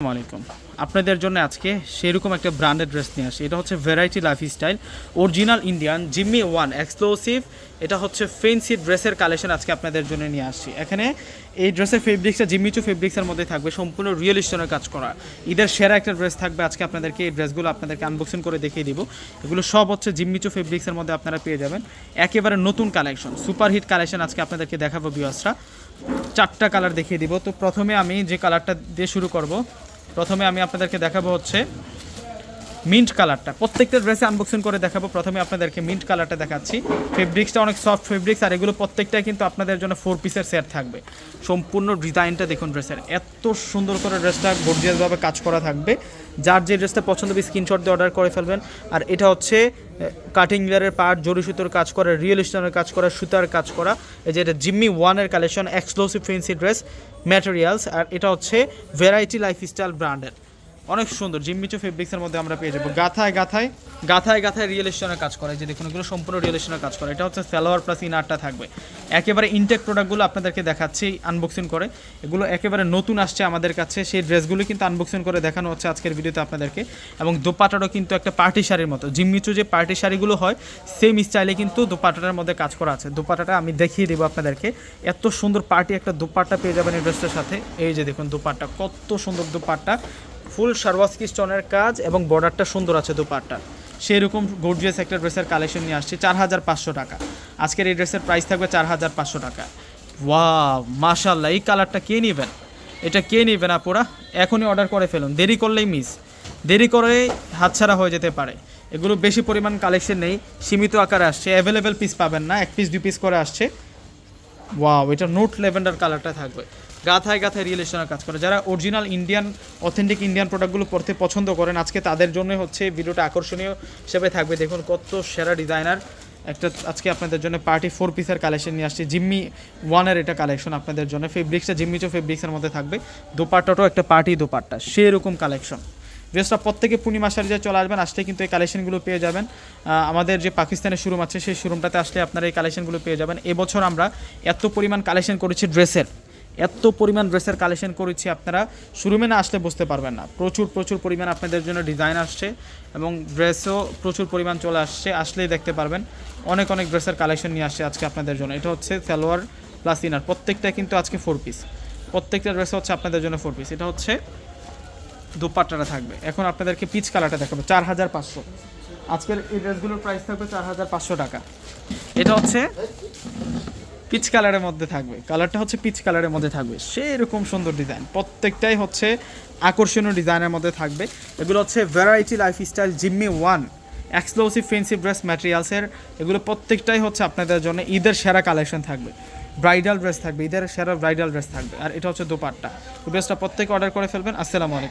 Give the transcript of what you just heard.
আসসালামু আলাইকুম। আপনাদের জন্য আজকে সেরকম একটা ব্র্যান্ডেড ড্রেস নিয়ে আসি। এটা হচ্ছে variety lifestyle original Indian Jimmy one exclusive এটা হচ্ছে ফেন্সি ড্রেসের কালেকশন আজকে আপনাদের জন্য নিয়ে আসছি। এখানে এই ড্রেসের ফেব্রিক্সটা জিম্মিচু ফেব্রিক্সের মধ্যে থাকবে, সম্পূর্ণ রিয়েল স্টোনের কাজ করা। ঈদের সেরা একটা ড্রেস থাকবে আজকে আপনাদেরকে, এই ড্রেসগুলো আপনাদেরকে আনবক্সিং করে দেখিয়ে দিব। এগুলো সব হচ্ছে জিম্মিচু ফেব্রিক্সের মধ্যে আপনারা পেয়ে যাবেন। একেবারে নতুন কালেকশন সুপারহিট কালেকশন আজকে আপনাদেরকে দেখাবো বিয়াসরা চারটা কালার দেখিয়ে দিব। তো প্রথমে আমি যে কালারটা দিয়ে শুরু করব প্রথমে আমি আপনাদেরকে দেখাবো হচ্ছে মিন্ট কালারটা। প্রত্যেকটা ড্রেসে আনবক্সিং করে দেখাবো। প্রথমে আপনাদেরকে মিন্ট কালারটা দেখাচ্ছি। ফেব্রিক্সটা অনেক সফট ফেব্রিক্স আর এগুলো প্রত্যেকটাই কিন্তু আপনাদের জন্য ফোর পিসের সেট থাকবে। সম্পূর্ণ ডিজাইনটা দেখুন ড্রেসের এত সুন্দর করে ড্রেসটা গর্জিয়াসভাবে কাজ করা থাকবে। যার যে ড্রেসটা পছন্দ হবে স্ক্রিনশট দিয়ে অর্ডার করে ফেলবেন। আর এটা হচ্ছে কাটিং লেয়ারের পার্ট জরি সুতোর কাজ করা রিয়েল স্টোনের কাজ করা, সুতার কাজ করা। এই যে এটা জিম্মি ওয়ানের collection exclusive fancy dress materials আর এটা হচ্ছে ভ্যারাইটি লাইফস্টাইল ব্র্যান্ডের অনেক সুন্দর। জিম্মিচু ফেব্রিক্সের মধ্যে আমরা পেয়ে যাব। গাথায় গাথায় গাথায় গাথায় রিয়েল স্টোনের কাজ করে যে দেখুন, এগুলো সম্পূর্ণ রিয়েল স্টোনের কাজ করে। এটা হচ্ছে সালোয়ার প্লাস ইনারটা থাকবে। একেবারে ইনটেক প্রোডাক্টগুলো আপনাদেরকে দেখাচ্ছি আনবক্সিং করে। এগুলো একেবারে নতুন আসছে আমাদের কাছে। সেই ড্রেসগুলো কিন্তু আনবক্সিং করে দেখানো হচ্ছে আজকের ভিডিওতে আপনাদেরকে। এবং দোপাটারও কিন্তু একটা পার্টি শাড়ির মতো। জিম্মিচু যে পার্টি শাড়িগুলো হয় সেম স্টাইলে কিন্তু দোপাটাটার মধ্যে কাজ করা আছে। দোপাটাটা আমি দেখিয়ে দেবো আপনাদেরকে। এত সুন্দর পার্টি একটা দোপাট্টা পেয়ে যাবেন এই ড্রেসটার সাথে। এই যে দেখুন দোপাট্টা, কত সুন্দর দোপাট্টা। ফুল সারওয়াস্কি স্টোনের কাজ এবং বর্ডারটা সুন্দর আছে দুপাট্টা। সেই রকম গর্জিয়াস একটা ড্রেসের কালেকশন নিয়ে আসছে চার হাজার পাঁচশো টাকা। আজকের এই ড্রেসের প্রাইস থাকবে চার হাজার পাঁচশো টাকা। ওয়া মাশাল্লাহ এই কালারটা কে নেবেন? এটা কে নেবেন আপুরা? এখনই অর্ডার করে ফেলুন। দেরি করলেই মিস দেরি করে হাতছাড়া হয়ে যেতে পারে। এগুলো বেশি পরিমাণ কালেকশন নেই। সীমিত আকারে আসছে। অ্যাভেলেবেল পিস পাবেন না। এক পিস দুই পিস করে আসছে। ওয়াও এটা নোট লেভেন্ডার কালারটা থাকবে। গাথায় গাথায় রিয়েলেশনের কাজ করে। যারা অরিজিনাল ইন্ডিয়ান অথেন্টিক ইন্ডিয়ান প্রোডাক্টগুলো পড়তে পছন্দ করেন, আজকে তাদের জন্য হচ্ছে ভিডিওটা আকর্ষণীয় হিসেবে থাকবে। দেখুন কত সেরা ডিজাইনার একটা আজকে আপনাদের জন্য পার্টি ফোর পিসের কালেকশন নিয়ে আসছে। জিম্মি ওয়ানের এটা কালেকশন আপনাদের জন্য। ফেব্রিক্সটা জিম্মিচো ফেব্রিক্সের মধ্যে থাকবে। দোপাট্টাটাও একটা পার্টি দোপাট্টা। সেরকম কালেকশন ড্রেসটা প্রত্যেকে পূর্ণিমা সারিজে চলে আসবেন আসলে কিন্তু এই কালেকশনগুলো পেয়ে যাবেন। আমাদের যে পাকিস্তানের শোরুম আছে, সেই শোরুমটাতে আসলে আপনারা এই কালেকশনগুলো পেয়ে যাবেন। এবছর আমরা এত পরিমাণ কালেকশন করেছি ড্রেসের, এত পরিমাণ ড্রেসের কালেকশন করেছি আপনারা শোরুমে না আসলে বুঝতে পারবেন না। প্রচুর প্রচুর পরিমাণ আপনাদের জন্য ডিজাইন আসছে এবং ড্রেসও প্রচুর পরিমাণ চলে আসছে, আসলেই দেখতে পারবেন। অনেক অনেক ড্রেসের কালেকশন নিয়ে আসছে আজকে আপনাদের জন্য। এটা হচ্ছে সালোয়ার প্লাস ইনার প্রত্যেকটা কিন্তু আজকে ফোর পিস প্রত্যেকটা ড্রেস হচ্ছে আপনাদের জন্য ফোর পিস এটা হচ্ছে দুপাট্টাটা থাকবে। এখন আপনাদেরকে পিচ কালারটা দেখাবো চার হাজার পাঁচশো। আজকের এই ড্রেসগুলোর প্রাইস থাকবে চার হাজার পাঁচশো টাকা। এটা হচ্ছে পিচ কালারের মধ্যে থাকবে। কালারটা হচ্ছে পিচ কালারের মধ্যে থাকবে। সেরকম সুন্দর ডিজাইন প্রত্যেকটাই হচ্ছে আকর্ষণীয় ডিজাইনের মধ্যে থাকবে। এগুলো হচ্ছে variety lifestyle Jimmy one exclusive fancy dress ম্যাটেরিয়ালসের এগুলো প্রত্যেকটাই হচ্ছে আপনাদের জন্য ঈদের সেরা কালেকশন থাকবে। ব্রাইডাল ড্রেস থাকবে, ঈদের সেরা ব্রাইডাল ড্রেস থাকবে। আর এটা হচ্ছে দোপাট্টা। ড্রেসটা প্রত্যেকে অর্ডার করে ফেলবেন। আসসালামু আলাইকুম।